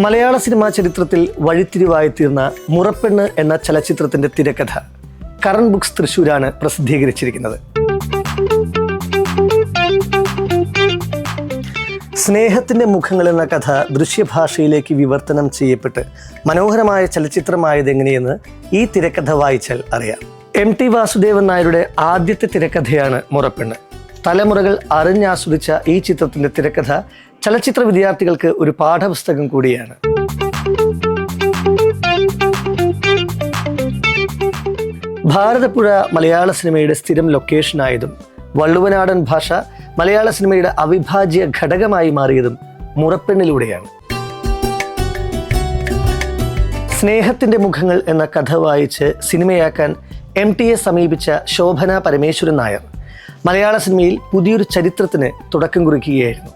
മലയാള cinema ചരിത്രത്തിൽ വഴിത്തിരിവായി തീർന്ന മുറപ്പെണ്ണ് എന്ന ചലച്ചിത്രത്തിന്റെ തിരക്കഥ കറൺ ബുക്സ് തൃശൂരാണ് പ്രസിദ്ധീകരിച്ചിരിക്കുന്നത്. സ്നേഹത്തിന്റെ മുഖങ്ങൾ എന്ന കഥ ദൃശ്യഭാഷയിലേക്ക് വിവർത്തനം ചെയ്യപ്പെട്ട് മനോഹരമായ ചലച്ചിത്രമായത് എങ്ങനെയെന്ന് ഈ തിരക്കഥ വായിച്ചാൽ അറിയാം. എം ടി വാസുദേവൻ നായരുടെ ആദ്യത്തെ തിരക്കഥയാണ് മുറപ്പെണ്ണ്. തലമുറകൾ അറിഞ്ഞാസ്വദിച്ച ഈ ചിത്രത്തിന്റെ തിരക്കഥ ചലച്ചിത്ര വിദ്യാർത്ഥികൾക്ക് ഒരു പാഠപുസ്തകം കൂടിയാണ്. ഭാരതപ്പുഴ മലയാള സിനിമയുടെ സ്ഥിരം ലൊക്കേഷനായതും വള്ളുവനാടൻ ഭാഷ മലയാള സിനിമയുടെ അവിഭാജ്യ ഘടകമായി മാറിയതും മുറപ്പെണ്ണിലൂടെയാണ്. സ്നേഹത്തിന്റെ മുഖങ്ങൾ എന്ന കഥ വായിച്ച് സിനിമയാക്കാൻ എം ടിയെ സമീപിച്ച ശോഭന പരമേശ്വരൻ നായർ മലയാള സിനിമയിൽ പുതിയൊരു ചരിത്രത്തിന് തുടക്കം കുറിക്കുകയായിരുന്നു.